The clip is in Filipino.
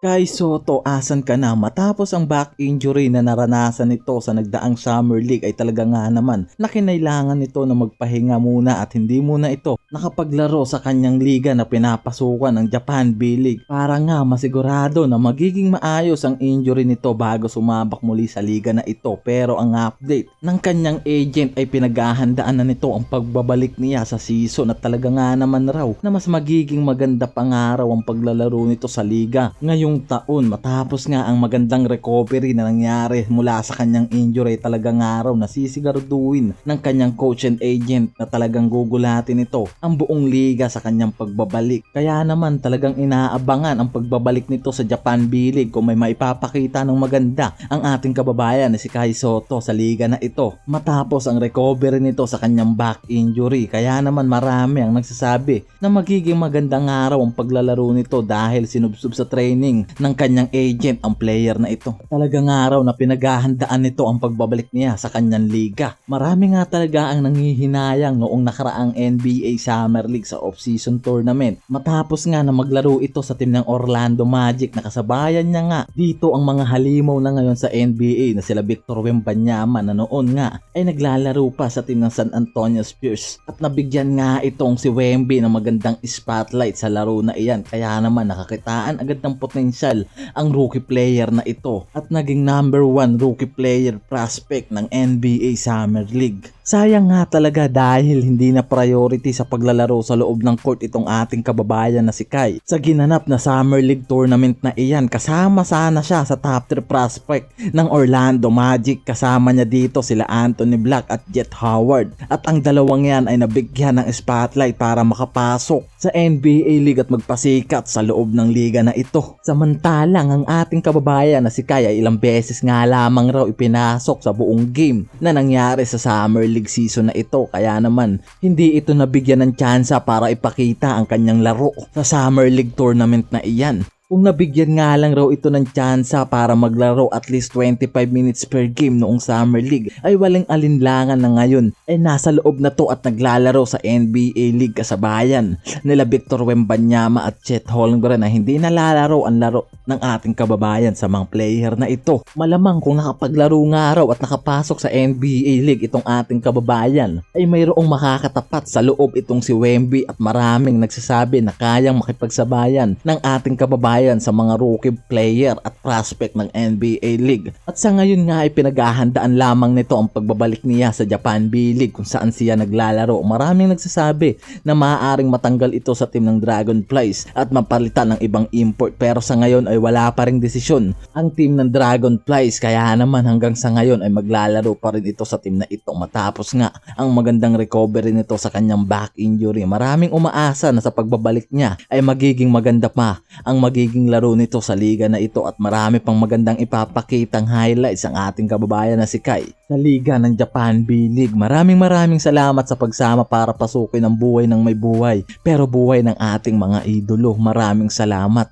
Kai Soto, asan ka na? Matapos ang back injury na naranasan nito sa nagdaang Summer League ay talaga nga naman na kinailangan nito na magpahinga muna at hindi muna ito nakapaglaro sa kanyang liga na pinapasukan ng Japan B-League para nga masigurado na magiging maayos ang injury nito bago sumabak muli sa liga na ito. Pero ang update ng kanyang agent ay pinaghahandaan na nito ang pagbabalik niya sa season at talaga nga naman raw na mas magiging maganda pang araw ang paglalaro nito sa liga. Ngayong taon matapos nga ang magandang recovery na nangyari mula sa kanyang injury talagang araw na sisigaruduin ng kanyang coach and agent na talagang gugulatin ito ang buong liga sa kanyang pagbabalik. Kaya naman talagang inaabangan ang pagbabalik nito sa Japan B-League kung may maipapakita ng maganda ang ating kababayan na si Kai Soto sa liga na ito matapos ang recovery nito sa kanyang back injury. Kaya naman marami ang nagsasabi na magiging magandang araw ang paglalaro nito dahil sinubsub sa training ng kanyang agent ang player na ito. Talagang araw na pinaghahandaan nito ang pagbabalik niya sa kanyang liga. Marami nga talaga ang nangihinayang noong nakaraang NBA Summer League sa off-season tournament. Matapos nga na maglaro ito sa team ng Orlando Magic na kasabayan niya nga dito ang mga halimaw na ngayon sa NBA na sila Victor Wembanyama na noon nga ay naglalaro pa sa team ng San Antonio Spurs at nabigyan nga itong si Wemby ng magandang spotlight sa laro na iyan kaya naman nakakitaan agad ng potensyal ang rookie player na ito at naging number one rookie player prospect ng NBA Summer League. Sayang nga talaga dahil hindi na priority sa paglalaro sa loob ng court itong ating kababayan na si Kai. Sa ginanap na Summer League tournament na iyan, kasama sana siya sa top 3 prospect ng Orlando Magic. Kasama niya dito sila Anthony Black at Jet Howard. At ang dalawang yan ay nabigyan ng spotlight para makapasok sa NBA League at magpasikat sa loob ng liga na ito. Samantalang ang ating kababayan na si Kai ay ilang beses nga lamang raw ipinasok sa buong game na nangyari sa Summer League season na ito kaya naman hindi ito nabigyan ng tsansa para ipakita ang kanyang laro sa Summer League tournament na iyan. Kung nabigyan nga lang raw ito ng tsansa para maglaro at least 25 minutes per game noong Summer League ay walang alinlangan na ngayon ay nasa loob na to at naglalaro sa NBA League kasabayan nila Victor Wembanyama at Chet Holmgren na hindi nalalaro ang laro ng ating kababayan sa mga player na ito. Malamang kung nakapaglaro nga raw at nakapasok sa NBA League itong ating kababayan ay mayroong makakatapat sa loob itong si Wemby at maraming nagsasabi na kayang makipagsabayan ng ating kababayan sa mga rookie player at prospect ng NBA League. At sa ngayon nga ay pinaghahandaan lamang nito ang pagbabalik niya sa Japan B-League kung saan siya naglalaro. Maraming nagsasabi na maaaring matanggal ito sa team ng Dragonflies at mapalitan ng ibang import pero sa ngayon ay wala pa ring desisyon ang team ng Dragonflies kaya naman hanggang sa ngayon ay maglalaro pa rin ito sa team na ito matapos nga ang magandang recovery nito sa kanyang back injury. Maraming umaasa na sa pagbabalik niya ay magiging maganda pa ang magiging laro nito sa liga na ito at marami pang magandang ipapakitang highlights ang ating kababayan na si Kai sa liga ng Japan B-League. Maraming maraming salamat sa pagsama para pasukin ang buhay ng may buhay pero buhay ng ating mga idolo. Maraming salamat.